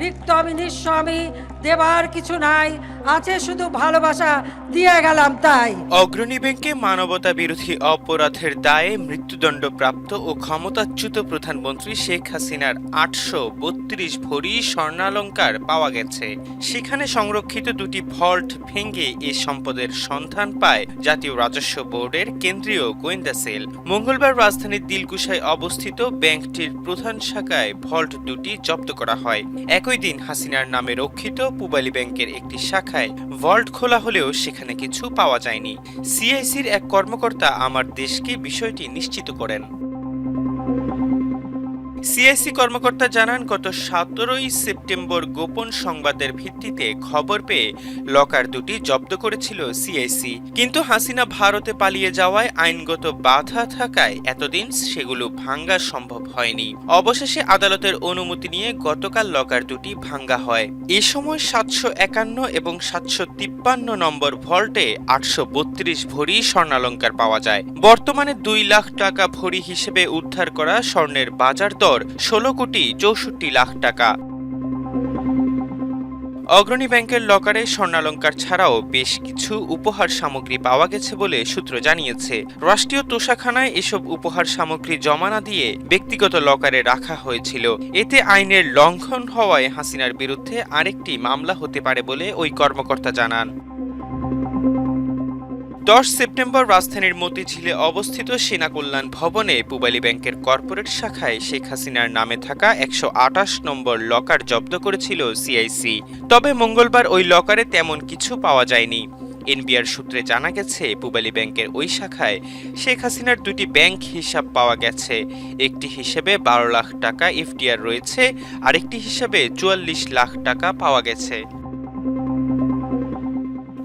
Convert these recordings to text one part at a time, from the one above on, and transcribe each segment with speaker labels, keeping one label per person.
Speaker 1: রিক্ত আমি দেবার কিছু নাই, আছে শুধু ভালোবাসা, দিয়ে গেলাম তাই।
Speaker 2: অগ্রণী ব্যাংকে মানবতা বিরোধী অপরাধের দায়ে মৃত্যুদণ্ডপ্রাপ্ত ও ক্ষমতাচ্যুত প্রধানমন্ত্রী শেখ হাসিনার আটশো বত্রিশ ভরি স্বর্ণালঙ্কার পাওয়া গেছে। সেখানে সংরক্ষিত দুটি ভল্ট ভেঙে এ সম্পদের সন্ধান পায় জাতীয় রাজস্ব বোর্ডের কেন্দ্রীয় গোয়েন্দা সেল। মঙ্গলবার রাজধানীর দিলকুশায় অবস্থিত ব্যাংকটির প্রধান শাখায় ভল্ট দুটি জব্দ করা হয়। একই দিন হাসিনার নামে রক্ষিত পুবালি ব্যাংকের একটি শাখায় ভল্ট খোলা হলেও সেখানে কিছু পাওয়া যায়নি। সিআইসির এক কর্মকর্তা আমার দেশকে বিষয়টি নিশ্চিত করেন। সিআইসি কর্মকর্তা জানান, গত সতেরোই সেপ্টেম্বর গোপন সংবাদের ভিত্তিতে খবর পেয়ে লকার দুটি জব্দ করেছিল সিআইসি কিন্তু হাসিনা ভারতে পালিয়ে যাওয়ায় আইনগত বাধা থাকায় এতদিন সেগুলো ভাঙ্গা সম্ভব হয়নি। অবশেষে আদালতের অনুমতি নিয়ে গতকাল লকার দুটি ভাঙ্গা হয়। এ সময় সাতশো একান্ন এবং সাতশো তিপ্পান্ন নম্বর ভল্টে আটশো বত্রিশ ভরি স্বর্ণালঙ্কার পাওয়া যায়। বর্তমানে দুই লাখ টাকা ভরি হিসেবে উদ্ধার করা স্বর্ণের বাজার দর ষোলো কোটি চৌষট্টি লাখ টাকা। অগ্রণী ব্যাংকের লকারে স্বর্ণালঙ্কার ছাড়াও বেশ কিছু উপহার সামগ্রী পাওয়া গেছে বলে সূত্র জানিয়েছে। রাষ্ট্রীয় তোষাখানায় এসব উপহার সামগ্রী জমা না দিয়ে ব্যক্তিগত লকারে রাখা হয়েছিল। এতে আইনের লঙ্ঘন হওয়ায় হাসিনার বিরুদ্ধে আরেকটি মামলা হতে পারে বলে ওই কর্মকর্তা জানান। দশ সেপ্টেম্বর রাজধানীর মতিঝিলে অবস্থিত সেনা কল্যাণ ভবনে পুবালী ব্যাংকের কর্পোরেট শাখায় শেখ হাসিনার নামে থাকা একশো আটাশ নম্বর লকার জব্দ করেছিল সিআইসি। তবে মঙ্গলবার ওই লকারে তেমন কিছু পাওয়া যায়নি। এনবিআর সূত্রে জানা গেছে, পুবালী ব্যাংকের ওই শাখায় শেখ হাসিনার দুটি ব্যাংক হিসাব পাওয়া গেছে। একটি হিসেবে বারো লাখ টাকা এফডিআর রয়েছে, আরেকটি হিসাবে চুয়াল্লিশ লাখ টাকা পাওয়া গেছে।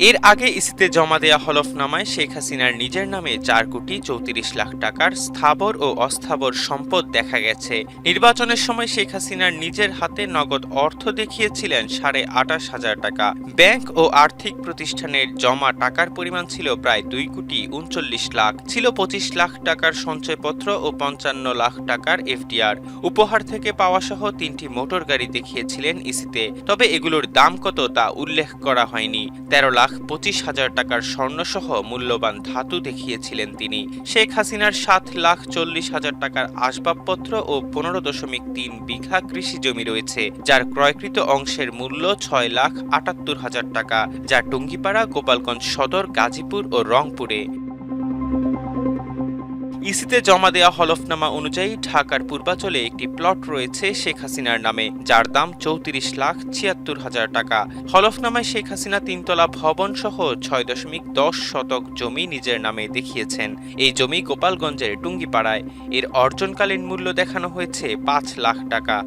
Speaker 2: এর আগে ইসিতে জমা দেয়া হলফনামায় শেখ হাসিনার নিজের নামে চার কোটি চৌত্রিশ লাখ টাকার স্থাবর ও অস্থাবর সম্পদ দেখা গেছে। নির্বাচনের সময় শেখ হাসিনার নিজের হাতে নগদ অর্থ দেখিয়েছিলেন সাড়ে আটাশ হাজার টাকা। ব্যাংক ও আর্থিক প্রতিষ্ঠানের জমা টাকার পরিমাণ ছিল প্রায় দুই কোটি উনচল্লিশ লাখ। ছিল পঁচিশ লাখ টাকার সঞ্চয়পত্র ও পঞ্চান্ন লাখ টাকার এফডিআর। উপহার থেকে পাওয়া সহ তিনটি মোটর গাড়ি দেখিয়েছিলেন ইসিতে। তবে এগুলোর দাম কত তা উল্লেখ করা হয়নি। তেরো লাখ পঁচিশ হাজার টাকার স্বর্ণসহ মূল্যবান ধাতু দেখিয়েছিলেন তিনি। শেখ হাসিনার সাত লাখ চল্লিশ হাজার টাকার আসবাবপত্র ও পনেরো দশমিক তিন বিঘা কৃষি জমি রয়েছে, যার ক্রয়কৃত অংশের মূল্য ছয় লাখ আটাত্তর হাজার টাকা, যা টুঙ্গিপাড়া, গোপালগঞ্জ সদর, গাজীপুর ও রংপুরে। ইসিতে জমা দেয়া হলফনামা অনুযায়ী ঢাকার পূর্বাচলে একটি প্লট রয়েছে শেখ হাসিনার নামে, যার দাম চৌত্রিশ লাখ ছিয়াত্তর হাজার টাকা। হলফনামায় শেখ হাসিনা তিনতলা ভবন সহ ছয় দশমিক দশ শতক জমি নিজের নামে দেখিয়েছেন। এই জমি গোপালগঞ্জের টুঙ্গিপাড়ায়। এর অর্জনকালীন মূল্য দেখানো হয়েছে পাঁচ লাখ টাকা।